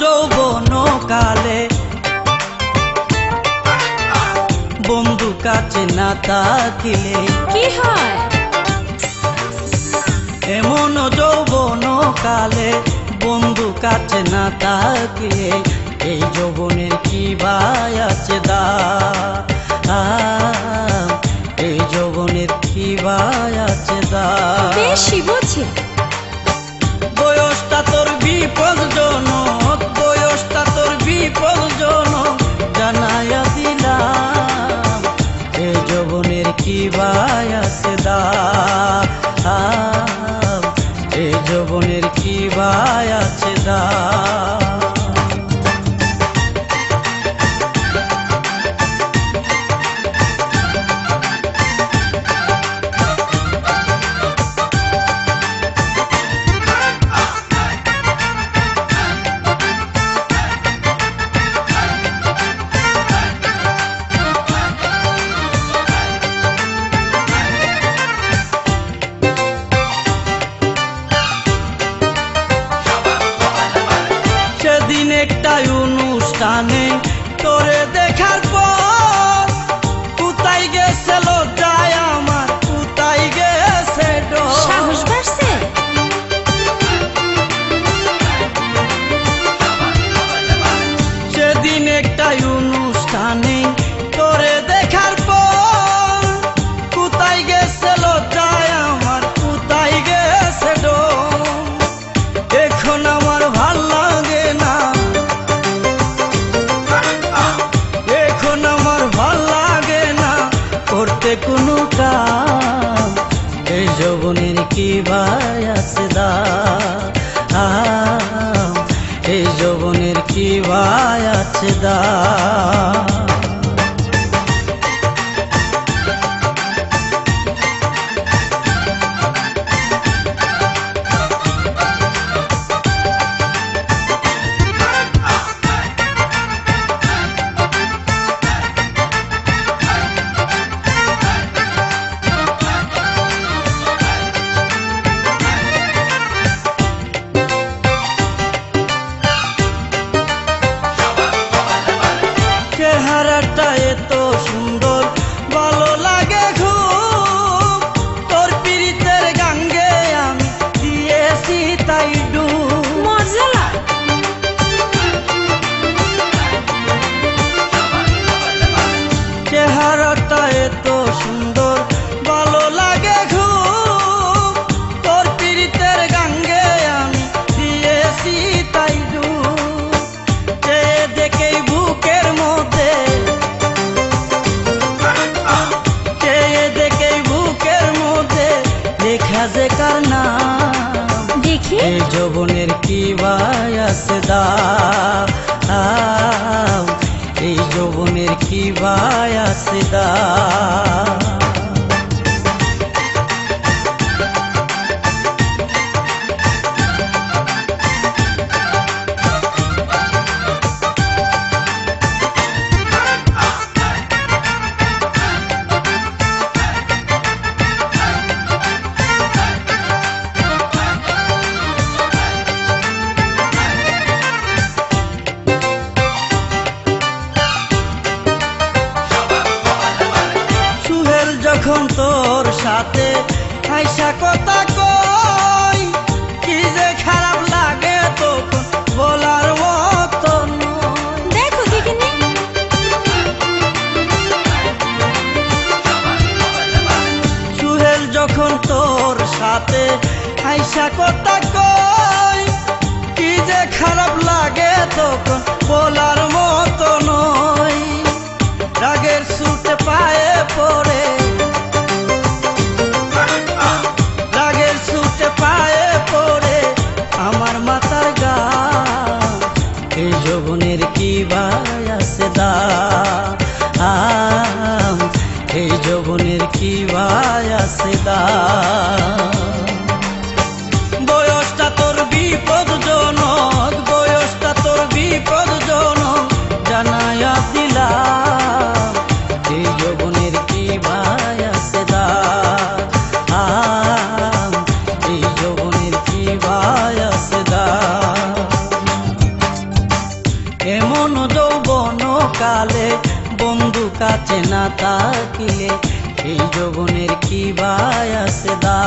যৌবন কালে বন্ধু কাছে না থাকিলে কি হয়? এমন যৌবন কালে বন্ধু কাছে না থাকিলে এই যৌবনের কি বা যৌবনের কি ভাই আছে দাম? जाने কোনো এই যৌবনের কি ভাই আছে দা? এই যৌবনের কি ভাই আছে দাম দাম এই যৌবনের কি ভাই আছে দাম যখন তোর সাথে। আইসা কথা কই? কি যে খারাপ লাগে তখন বলার মতো নয়। দেখো সুহেল যখন তোর সাথে আইসা কথা কই? যৌবনের কি ভাই আছে বয়সটা তোর বিপদজনক বয়সটা তোর বিপদজনক জানাইয়া দিলাম এই যৌবনের কি ভাই আছে দাম এই যৌবনের কি ভাই আছে এমন যৌবন কালে বন্ধু কাছে না তাকিলে এই যৌবনের কি বায়াস দা